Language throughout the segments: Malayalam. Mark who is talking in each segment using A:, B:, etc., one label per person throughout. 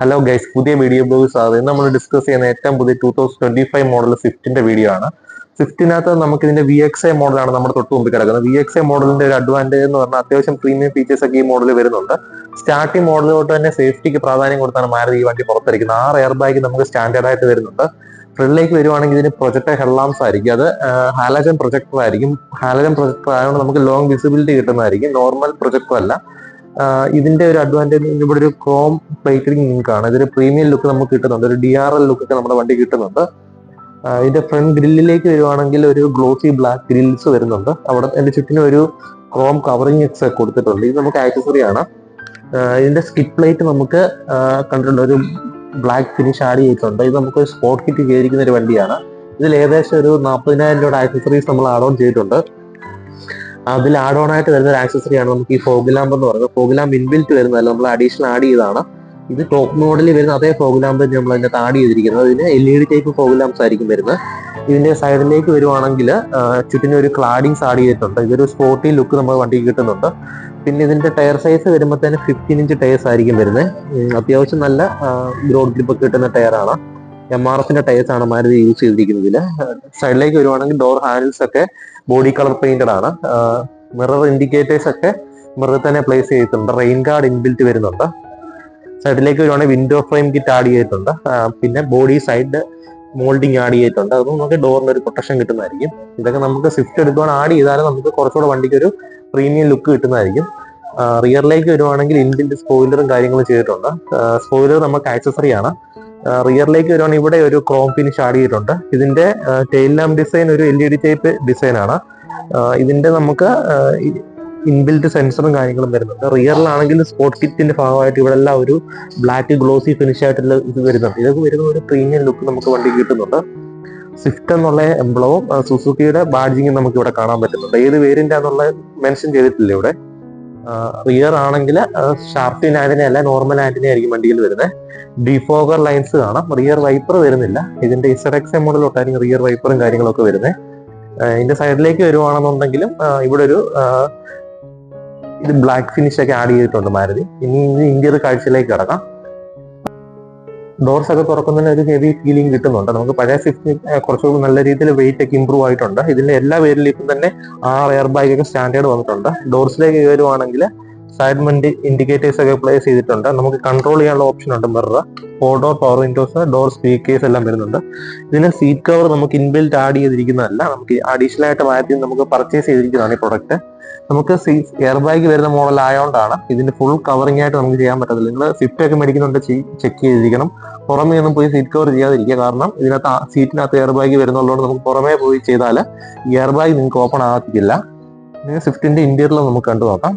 A: ഹലോ ഗൈസ് പുതിയ വീഡിയോ ബ്ലോഗ് ഇന്ന് നമ്മൾ ഡിസ്കസ് ചെയ്യുന്ന ഏറ്റവും പുതിയ two thousand twenty five model സ്വിഫ്റ്റിന്റെ video ആണ്. സ്വിഫ്റ്റിനകത്ത് നമുക്ക് ഇതിന്റെ വി എക്സ് ഐ മോഡലാണ് നമ്മുടെ തൊട്ട് മുമ്പിൽ കിടക്കുന്നത്. വി എക്സ് ഐ മോഡലിന്റെ ഒരു അഡ്വാന്റേജ് എന്ന് പറഞ്ഞാൽ അത്യാവശ്യം പ്രീമിയം ഫീച്ചേഴ്സ് ഒക്കെ ഈ മോഡൽ വരുന്നുണ്ട്. സ്റ്റാർട്ടിംഗ് മോഡലിലോട്ട് തന്നെ സേഫ്റ്റിക്ക് പ്രാധാന്യം കൊടുത്താണ് മാരുതി ഈ വണ്ടി പുറത്തിരിക്കുന്നത്. ആറ് എയർ ബാഗ് നമുക്ക് സ്റ്റാൻഡേർഡ് ആയിട്ട് വരുന്നുണ്ട്. ഫ്രണ്ടിലേക്ക് വരുവാണെങ്കിൽ ഇതിന് പ്രൊജക്ടർ ഹെഡ്ലാംസ് ആയിരിക്കും. അത് ഹാലജൻ പ്രൊജക്ടർ ആയിരിക്കും. ഹാലജൻ പ്രൊജക്ടർ ആയതുകൊണ്ട് നമുക്ക് ലോങ് വിസിബിലിറ്റി കിട്ടുന്നതായിരിക്കും. നോർമൽ പ്രൊജക്ടർ അല്ല. ഇതിന്റെ ഒരു അഡ്വാന്റേജ് ഇവിടെ ഒരു ക്രോം പ്ലേറ്റിംഗ് നിങ്ങൾക്കാണ് ഇതൊരു പ്രീമിയം ലുക്ക് നമുക്ക് കിട്ടുന്നുണ്ട്. ഒരു ഡി ആർ എൽ ലുക്ക് ഒക്കെ നമ്മുടെ വണ്ടി കിട്ടുന്നുണ്ട്. ഇതിന്റെ ഫ്രണ്ട് ഗ്രില്ലിലേക്ക് വരുവാണെങ്കിൽ ഒരു ഗ്ലോസി ബ്ലാക്ക് ഗ്രിൽസ് വരുന്നുണ്ട്. അവിടെ അതിന്റെ ചുറ്റിനും ഒരു ക്രോം കവറിങ് ഒക്കെ കൊടുത്തിട്ടുണ്ട്. ഇത് നമുക്ക് ആക്സസറി ആണ്. ഇതിന്റെ സ്കിപ്പ് പ്ലേറ്റ് നമുക്ക് കണ്ടിട്ടുണ്ട്. ഒരു ബ്ലാക്ക് ഫിനിഷ് ആഡ് ചെയ്തിട്ടുണ്ട്. ഇത് നമുക്ക് സ്പോട്ട് കിറ്റ് ചെയ്തിരിക്കുന്ന ഒരു വണ്ടിയാണ്. ഇതിൽ ഏകദേശം ഒരു നാൽപ്പതിനായിരം രൂപയുടെ ആക്സസറീസ് നമ്മൾ ആഡ് ഓൺ ചെയ്തിട്ടുണ്ട്. അതിൽ ആഡ് ഓൺ ആയിട്ട് വരുന്ന ഒരു ആക്സസറി ആണ് നമുക്ക് ഈ ഫോഗ് ലാമ്പ് എന്ന് പറയുന്നത്. ഫോഗ് ലാമ്പ് ഇൻബിൽറ്റ് വരുന്നതല്ല നമ്മൾ അഡീഷണൽ ആഡ് ചെയ്തതാണ്. ഇത് ടോപ്പ് മോഡലിൽ വരുന്ന അതേ ഫോഗ് ലാമ്പ് നമ്മൾ അതിനകത്ത് ആഡ് ചെയ്തിരിക്കുന്നത്. ഇതിന് L E D type fog ആയിരിക്കും വരുന്നത്. ഇതിന്റെ സൈഡിലേക്ക് വരുവാണെങ്കിൽ ചുറ്റിനും ഒരു ക്ലാഡിങ്സ് ആഡ് ചെയ്തിട്ടുണ്ട്. ഇതൊരു സ്പോർട്ടി ലുക്ക് നമ്മൾ വണ്ടിക്ക് കിട്ടുന്നുണ്ട്. പിന്നെ ഇതിന്റെ ടയർ സൈസ് വരുമ്പോൾ തന്നെ ഫിഫ്റ്റീൻ ഇഞ്ച് ടയർസ് ആയിരിക്കും വരുന്നത്. അത്യാവശ്യം നല്ല ഗ്രോഡ് ഗ്രിപ്പ് കിട്ടുന്ന ടയറാണ് എം ആർ എഫിന്റെ ടയേഴ്സ് ആണ് മാരുതി യൂസ് ചെയ്തിരിക്കുന്നത്. ഇതിൽ സൈഡിലേക്ക് വരുവാണെങ്കിൽ ഡോർ ഹാൻഡിൽസ് ഒക്കെ ബോഡി കളർ പെയിന്റഡ് ആണ്. മിറർ ഇൻഡിക്കേറ്റേഴ്സ് ഒക്കെ മിററിൽ തന്നെ പ്ലേസ് ചെയ്തിട്ടുണ്ട്. റെയിൻ ഗാർഡ് ഇൻബിൽറ്റ് വരുന്നുണ്ട്. സൈഡിലേക്ക് വരുവാണെങ്കിൽ വിൻഡോ ഫ്രെയിം കിറ്റ് ആഡ് ചെയ്തിട്ടുണ്ട്. പിന്നെ ബോഡി സൈഡ് മോൾഡിങ് ആഡ് ചെയ്തിട്ടുണ്ട്. അതും നമുക്ക് ഡോറിന് ഒരു പ്രൊട്ടക്ഷൻ കിട്ടുന്നതായിരിക്കും. ഇതൊക്കെ നമുക്ക് സ്വിഫ്റ്റ് എടുക്കുവാൻ ആഡ് ചെയ്താലും നമുക്ക് കുറച്ചുകൂടെ വണ്ടിക്ക് ഒരു പ്രീമിയം ലുക്ക് കിട്ടുന്നതായിരിക്കും. റിയറിലേക്ക് വരുവാണെങ്കിൽ ഇൻബിൽറ്റ് സ്പോയിലറും കാര്യങ്ങളും ചെയ്തിട്ടുണ്ട്. സ്പോയിലർ നമുക്ക് ആക്സസറി ആണ്. റിയറിലേക്ക് വരുവാണെങ്കിൽ ഇവിടെ ഒരു ക്രോം ഫിനിഷ് ആഡ് ചെയ്തിട്ടുണ്ട്. ഇതിന്റെ ടെയിൽ ലാമ്പ് ഡിസൈൻ ഒരു L E D type design ആണ്. ഇതിന്റെ നമുക്ക് ഇൻബിൽഡ് സെൻസറും കാര്യങ്ങളും വരുന്നുണ്ട്. റിയറിലാണെങ്കിൽ സ്പോർട്ട് കിറ്റിന്റെ ഭാഗമായിട്ട് ഇവിടെ എല്ലാം ഒരു ബ്ലാക്ക് ഗ്ലോസി ഫിനിഷ് ആയിട്ടുള്ള ഇത് വരുന്നുണ്ട്. ഇതൊക്കെ വരുന്ന ഒരു പ്രീമിയം ലുക്ക് നമുക്ക് വണ്ടി കിട്ടുന്നുണ്ട്. സ്വിഫ്റ്റ് എന്നുള്ള എംബ്ലവും സുസുക്കിയുടെ ബാഡ്ജിങ്ങും നമുക്ക് ഇവിടെ കാണാൻ പറ്റുന്നുണ്ട്. ഏത് വേരിയന്റ് ആണെന്നുള്ള മെൻഷൻ ചെയ്തിട്ടില്ല ഇവിടെ. റിയർ ആണെങ്കിൽ ഷാർപ്പിൻ ആന്റിനെ അല്ല നോർമൽ ആന്റിനെ ആയിരിക്കും വണ്ടിയിൽ വരുന്നത് ഡിഫോഗർ ലൈൻസ് കാണാം. റിയർ വൈപ്പർ വരുന്നില്ല. ഇതിന്റെ ഇസറക്സ് മോഡലോട്ടായിരിക്കും റിയർ വൈപ്പറും കാര്യങ്ങളൊക്കെ വരുന്നത് ഇതിന്റെ സൈഡിലേക്ക് വരുവാണെന്നുണ്ടെങ്കിലും ഇവിടെ ഒരു ഇത് ബ്ലാക്ക് ഫിനിഷ് ഒക്കെ ആഡ് ചെയ്തിട്ടുണ്ട് മാരുതി. ഇനി ഇന്ത്യയുടെ കാഴ്ചയിലേക്ക് കിടക്കാം. ഡോർസ് ഒക്കെ തുറക്കുന്നതിന് ഒരു ഹെവി ഫീലിംഗ് കിട്ടുന്നുണ്ട്. നമുക്ക് പഴയ സ്വിഫ്റ്റ് കുറച്ചുകൂടി നല്ല രീതിയിൽ വെയിറ്റ് ഒക്കെ ഇമ്പ്രൂവ് ആയിട്ടുണ്ട്. ഇതിന്റെ എല്ലാ വേരിയന്റിലും തന്നെ ആറ് എയർ ബാഗ് ഒക്കെ സ്റ്റാൻഡേർഡ് വന്നിട്ടുണ്ട്. ഡോർസിലേക്ക് കയറുവാണെങ്കിൽ സൈഡ് മെന്റ് ഇൻഡിക്കേറ്റേഴ്സ് ഒക്കെ പ്ലേസ് ചെയ്തിട്ടുണ്ട്. നമുക്ക് കൺട്രോൾ ചെയ്യാനുള്ള ഓപ്ഷൻ ഉണ്ട് mirror door power windows door speakers എല്ലാം വരുന്നുണ്ട്. ഇതിന് സീറ്റ് കവർ നമുക്ക് ഇൻബിൽറ്റ് ആഡ് ചെയ്തിരിക്കുന്നതല്ല. നമുക്ക് അഡീഷണൽ ആയിട്ട് മാറ്റി നമുക്ക് പർച്ചേസ് ചെയ്തിരിക്കുന്നതാണ് ഈ പ്രൊഡക്റ്റ് നമുക്ക് എയർ ബാഗ് വരുന്ന മോഡൽ ആയതുകൊണ്ടാണ് ഇതിന്റെ ഫുൾ കവറിംഗ് ആയിട്ട് നമുക്ക് ചെയ്യാൻ പറ്റത്തില്ല. നിങ്ങൾ സ്വിഫ്റ്റ് ഒക്കെ മേടിക്കുന്നുണ്ട് ചെക്ക് ചെയ്തിരിക്കണം. പുറമേ ഒന്നും പോയി സീറ്റ് കവർ ചെയ്യാതിരിക്കുക. കാരണം ഇതിനകത്ത് സീറ്റിനകത്ത് എയർ ബാഗ് വരുന്നുള്ളതുകൊണ്ട് നമുക്ക് പുറമേ പോയി ചെയ്താൽ എയർ ബാഗ് നിങ്ങൾക്ക് ഓപ്പൺ ആകത്തില്ല. സ്വിഫ്റ്റിന്റെ ഇന്റീരിയർ നമുക്ക് കണ്ടു നോക്കാം.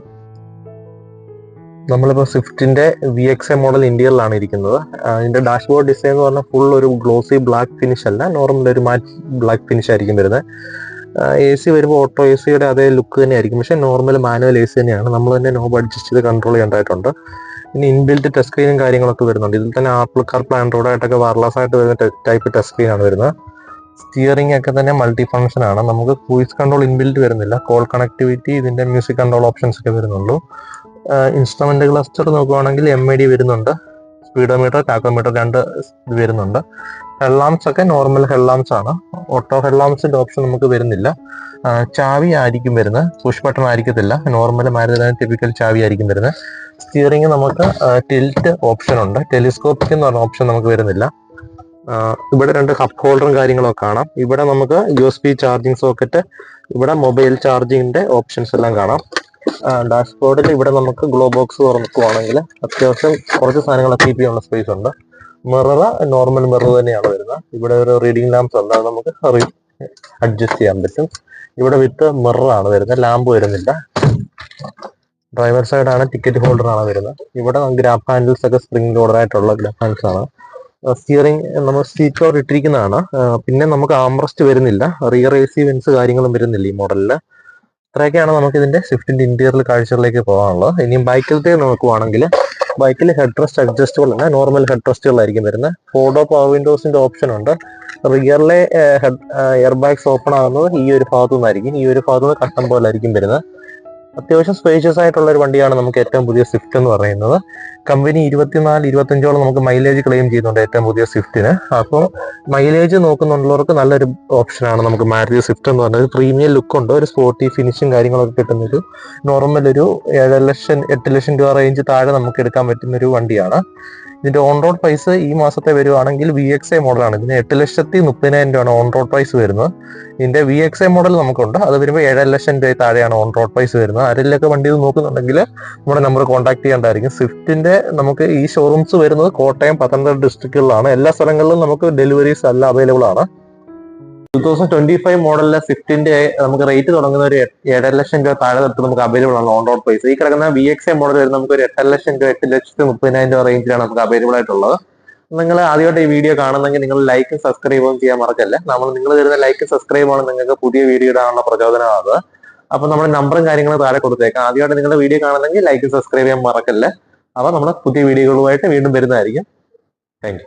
A: നമ്മളിപ്പോൾ സ്വിഫ്റ്റിന്റെ വി എക്സ് എ മോഡൽ ഇന്ത്യയിലാണ് ഇരിക്കുന്നത്. അതിന്റെ ഡാഷ്ബോർഡ് ഡിസൈൻ എന്ന് പറഞ്ഞാൽ ഫുൾ ഒരു ഗ്ലോസി ബ്ലാക്ക് ഫിനിഷ് അല്ല നോർമൽ ഒരു മാറ്റ് ബ്ലാക്ക് ഫിനിഷ് ആയിരിക്കും വരുന്നത് എ സി വരുമ്പോൾ ഓട്ടോ എ സിയുടെ അതേ ലുക്ക് തന്നെയായിരിക്കും പക്ഷെ നോർമൽ മാനുവൽ എ സി തന്നെയാണ്. നമ്മൾ തന്നെ നോബ് അഡ്ജസ്റ്റ് ചെയ്ത് കൺട്രോൾ ചെയ്യേണ്ടതായിട്ടുണ്ട്. ഇനി ഇൻബിൽറ്റ് ടച്ച് സ്ക്രീനും കാര്യങ്ങളൊക്കെ വരുന്നുണ്ട്. ഇതിൽ തന്നെ ആപ്പിൾ കാർ പ്ലാൻ ആയിട്ടൊക്കെ വയർലെസ് ആയിട്ട് വരുന്ന ടൈപ്പ് ടച്ച് സ്ക്രീൻ ആണ് വരുന്നത്. സ്റ്റിയറിംഗ് ഒക്കെ തന്നെ മൾട്ടി ഫംഗ്ഷൻ ആണ്. നമുക്ക് വോയിസ് കൺട്രോൾ ഇൻബിൽറ്റ് വരുന്നില്ല. കോൾ കണക്ടിവിറ്റി ഇതിന്റെ മ്യൂസിക് കൺട്രോൾ ഓപ്ഷൻസ് ഒക്കെ വരുന്നുള്ളൂ. ഇൻസ്ട്രുമെന്റ് ക്ലസ്റ്റർ നോക്കുവാണെങ്കിൽ എം ഐ ഡി വരുന്നുണ്ട്. സ്പീഡോമീറ്റർ ടാക്കോമീറ്റർ രണ്ട് ഇത് വരുന്നുണ്ട്. ഹെഡ്ലാംസ് ഒക്കെ നോർമൽ ഹെഡ്ലാംസ് ആണ്. ഓട്ടോ ഹെഡ്ലാംസിന്റെ ഓപ്ഷൻ നമുക്ക് വരുന്നില്ല. ചാവി ആയിരിക്കും വരുന്നത്. പുഷ് ബട്ടൺ ആയിരിക്കത്തില്ല. നോർമൽ മാരുതി ടിപ്പിക്കൽ ചാവി ആയിരിക്കും വരുന്നത്. സ്റ്റിയറിംഗ് നമുക്ക് ടിൽറ്റ് ഓപ്ഷൻ ഉണ്ട്. ടെലിസ്കോപ്പിക് എന്ന് പറഞ്ഞ ഓപ്ഷൻ നമുക്ക് വരുന്നില്ല. ഇവിടെ രണ്ട് കപ്പ് ഹോൾഡറും കാര്യങ്ങളൊക്കെ കാണാം. ഇവിടെ നമുക്ക് U S B charging socket ഇവിടെ മൊബൈൽ ചാർജിങ്ങിന്റെ ഓപ്ഷൻസ് എല്ലാം കാണാം. ഡാഷ്ബോർഡിൽ ഇവിടെ നമുക്ക് ഗ്ലോ ബോക്സ് തുറക്കുവാണെങ്കിൽ അത്യാവശ്യം കുറച്ച് സാധനങ്ങളൊക്കെ കീപ്പ് ഉള്ള സ്പേസ് ഉണ്ട്. മിറർ നോർമൽ മിറർ തന്നെയാണ് വരുന്നത്. ഇവിടെ ഒരു റീഡിംഗ് ലാംപ്സ് ഉണ്ട്. അത് നമുക്ക് അഡ്ജസ്റ്റ് ചെയ്യാൻ പറ്റും. ഇവിടെ വിത്ത് മിറർ ആണ് വരുന്നത്. ലാമ്പ് വരുന്നില്ല. ഡ്രൈവർ സൈഡാണ് ടിക്കറ്റ് ഹോൾഡർ ആണ് വരുന്നത്. ഇവിടെ ഗ്രാഫ് ഹാൻഡിൽസ് ഒക്കെ സ്പ്രിംഗ് ലോഡർ ആയിട്ടുള്ള ഗ്രാഫ് ഹാൻഡിൽസ് ആണ്. സ്റ്റിയറിംഗ് നമ്മൾ സീറ്റ് കവർ ഇട്ടിരിക്കുന്നതാണ്. പിന്നെ നമുക്ക് ആംറസ്റ്റ് വരുന്നില്ല. റിയർ എ സി വെൻസ് കാര്യങ്ങളും വരുന്നില്ല ഈ മോഡലിൽ ഇത്രയൊക്കെയാണ് നമുക്ക് ഇതിന്റെ സ്വിഫ്റ്റിന്റെ ഇന്റീരിയർ കാഴ്ചകളിലേക്ക് പോകാനുള്ളത്. ഇനിയും ബൈക്കിലത്തെ നോക്കുവാണെങ്കിൽ ബൈക്കിൽ ഹെഡ് റെസ്റ്റ് അഡ്ജസ്റ്റബിൾ അല്ല നോർമൽ ഹെഡ് റെസ്റ്റുകളായിരിക്കും വരുന്നത്. ഫോർഡോ പവർ വിൻഡോസിന്റെ ഓപ്ഷൻ ഉണ്ട്. റിയറിലെ ഹെഡ് എയർ ബാഗ്സ് ഓപ്പൺ ആകുന്നത് ഈ ഒരു ഭാഗത്തു നിന്നായിരിക്കും ഈ ഒരു ഭാഗത്തു നിന്ന് കട്ടം പോലെ ആയിരിക്കും വരുന്നത്. അത്യാവശ്യം സ്പേഷ്യസ് ആയിട്ടുള്ള ഒരു വണ്ടിയാണ് നമുക്ക് ഏറ്റവും പുതിയ സ്വിഫ്റ്റ് എന്ന് പറയുന്നത്. കമ്പനി ഇരുപത്തിനാല് ഇരുപത്തഞ്ചോളം നമുക്ക് മൈലേജ് ക്ലെയിം ചെയ്യുന്നുണ്ട് ഏറ്റവും പുതിയ സ്വിഫ്റ്റിന് അപ്പോൾ മൈലേജ് നോക്കുന്നുള്ളവർക്ക് നല്ലൊരു ഓപ്ഷനാണ് നമുക്ക് മാരുതി സ്വിഫ്റ്റ് എന്ന് പറഞ്ഞത്. പ്രീമിയം ലുക്ക് ഉണ്ട്. ഒരു സ്പോർട്ടി ഫിനിഷും കാര്യങ്ങളൊക്കെ കിട്ടുന്ന ഒരു നോർമൽ ഒരു ഏഴര ലക്ഷം എട്ട് ലക്ഷം രൂപ റേഞ്ച് താഴെ നമുക്ക് എടുക്കാൻ പറ്റുന്ന ഒരു വണ്ടിയാണ്. ഇതിന്റെ ഓൺ റോഡ് പ്രൈസ് ഈ മാസത്തെ വരുവാണെങ്കിൽ വി എക്സ് എ മോഡലാണ് ഇതിന് എട്ട് ലക്ഷത്തി മുപ്പതിനായിരം രൂപയാണ് ഓൺ റോഡ് പ്രൈസ് വരുന്നത്. ഇതിന്റെ വി എക്സ് എ മോഡൽ നമുക്കുണ്ട്. അത് വരുമ്പോൾ ഏഴര ലക്ഷം രൂപ താഴെയാണ് ഓൺ റോഡ് പ്രൈസ് വരുന്നത്. ആരെങ്കിലൊക്കെ വണ്ടി നോക്കുന്നുണ്ടെങ്കിൽ നമ്മുടെ നമ്പർ കോൺടാക്ട് ചെയ്യേണ്ടതായിരിക്കും സ്വിഫ്റ്റിന്റെ നമുക്ക് ഈ ഷോറൂംസ് വരുന്നത് കോട്ടയം പത്തനംതിട്ട ഡിസ്ട്രിക്റ്റുകളിലാണ് എല്ലാ സ്ഥലങ്ങളിലും നമുക്ക് ഡെലിവറീസ് എല്ലാം അവൈലബിൾ ആണ്. ടൂ തൗസൻഡ് ട്വന്റി ഫൈവ് മോഡലിലെ സ്വിഫ്റ്റിന്റെ നമുക്ക് റേറ്റ് തുടങ്ങുന്ന ഒരു ഏഴര ലക്ഷം രൂപ താഴെ തൊട്ട് നമുക്ക് അവൈലബിൾ ആണ് ഓൺ റോഡ് പ്രൈസ് ഈ കിടക്കുന്ന വി എക്സ് ഐ മോഡൽ വരുന്ന നമുക്ക് ഒരു എട്ടര ലക്ഷം രൂപ എട്ട് ലക്ഷത്തി മുപ്പതിനായിരം രൂപ റേഞ്ചിലാണ് നമുക്ക് അവൈലബിൾ ആയിട്ടുള്ളത്. നിങ്ങൾ ആദ്യമായിട്ട് ഈ വീഡിയോ കാണുന്നെങ്കിൽ നിങ്ങൾ ലൈക്കും സബ്സ്ക്രൈബും ചെയ്യാൻ മറക്കല്ലേ? നമ്മൾ നിങ്ങൾ തരുന്ന ലൈക്കും സബ്സ്ക്രൈബാണ് നിങ്ങൾക്ക് പുതിയ വീഡിയോ ഇടാനുള്ള പ്രചോദനമാകുന്നത് അപ്പൊ നമ്മുടെ നമ്പറും കാര്യങ്ങളും താഴെ കൊടുത്തേക്കാം. ആദ്യമായിട്ട് നിങ്ങളുടെ വീഡിയോ കാണുന്നെങ്കിൽ ലൈക്കും സബ്സ്ക്രൈബ് ചെയ്യാൻ മറക്കല്ലേ? അപ്പൊ നമ്മുടെ പുതിയ വീഡിയോകളുമായിട്ട് വീണ്ടും വരുന്നതായിരിക്കും. താങ്ക്